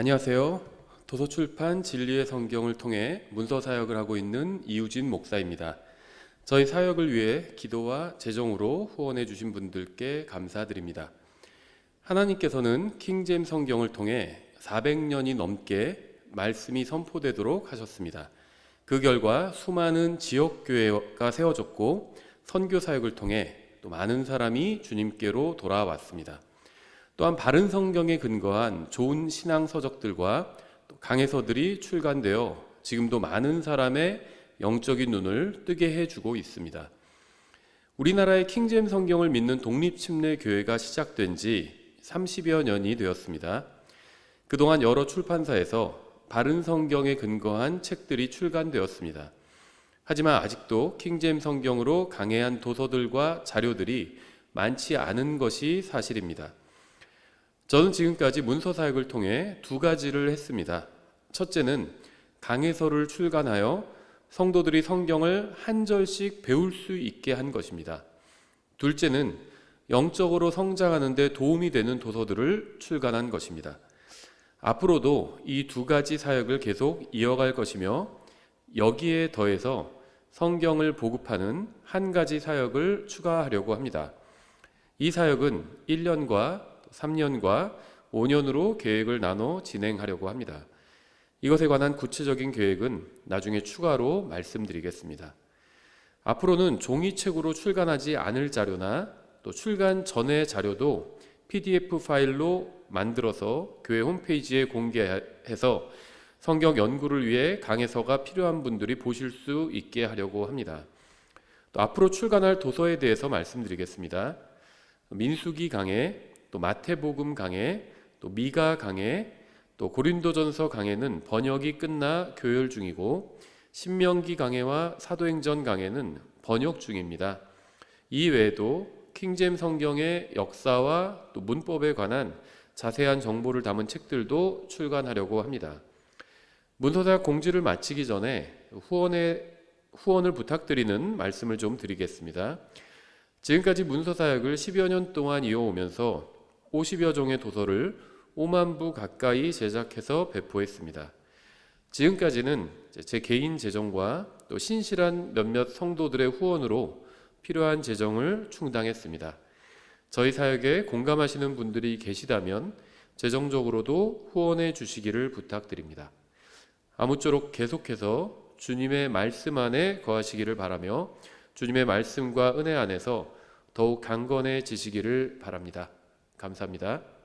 안녕하세요. 도서출판 진리의 성경을 통해 문서 사역을 하고 있는 이우진 목사입니다. 저희 사역을 위해 기도와 재정으로 후원해 주신 분들께 감사드립니다. 하나님께서는 킹잼 성경을 통해 400년이 넘게 말씀이 선포되도록 하셨습니다. 그 결과 수많은 지역 교회가 세워졌고 선교 사역을 통해 또 많은 사람이 주님께로 돌아왔습니다. 또한 바른 성경에 근거한 좋은 신앙 서적들과 또 강해서들이 출간되어 지금도 많은 사람의 영적인 눈을 뜨게 해주고 있습니다. 우리나라의 킹잼 성경을 믿는 독립침례 교회가 시작된 지 30여 년이 되었습니다. 그동안 여러 출판사에서 바른 성경에 근거한 책들이 출간되었습니다. 하지만 아직도 킹잼 성경으로 강해한 도서들과 자료들이 많지 않은 것이 사실입니다. 저는 지금까지 문서 사역을 통해 두 가지를 했습니다. 첫째는 강해서를 출간하여 성도들이 성경을 한 절씩 배울 수 있게 한 것입니다. 둘째는 영적으로 성장하는 데 도움이 되는 도서들을 출간한 것입니다. 앞으로도 이 두 가지 사역을 계속 이어갈 것이며 여기에 더해서 성경을 보급하는 한 가지 사역을 추가하려고 합니다. 이 사역은 1년과 3년과 5년으로 계획을 나눠 진행하려고 합니다. 이것에 관한 구체적인 계획은 나중에 추가로 말씀드리겠습니다. 앞으로는 종이책으로 출간하지 않을 자료나 또 출간 전의 자료도 PDF 파일로 만들어서 교회 홈페이지에 공개해서 성경 연구를 위해 강해서가 필요한 분들이 보실 수 있게 하려고 합니다. 또 앞으로 출간할 도서에 대해서 말씀드리겠습니다. 민수기 강해, 또 마태복음 강해, 또 미가 강해, 또 고린도전서 강해는 번역이 끝나 교열 중이고 신명기 강해와 사도행전 강해는 번역 중입니다. 이 외에도 킹잼 성경의 역사와 또 문법에 관한 자세한 정보를 담은 책들도 출간하려고 합니다. 문서사역 공지를 마치기 전에 후원의 후원을 부탁드리는 말씀을 좀 드리겠습니다. 지금까지 문서사역을 10여 년 동안 이어오면서 50여 종의 도서를 5만 부 가까이 제작해서 배포했습니다. 지금까지는 제 개인 재정과 또 신실한 몇몇 성도들의 후원으로 필요한 재정을 충당했습니다. 저희 사역에 공감하시는 분들이 계시다면 재정적으로도 후원해 주시기를 부탁드립니다. 아무쪼록 계속해서 주님의 말씀 안에 거하시기를 바라며 주님의 말씀과 은혜 안에서 더욱 강건해지시기를 바랍니다. 감사합니다.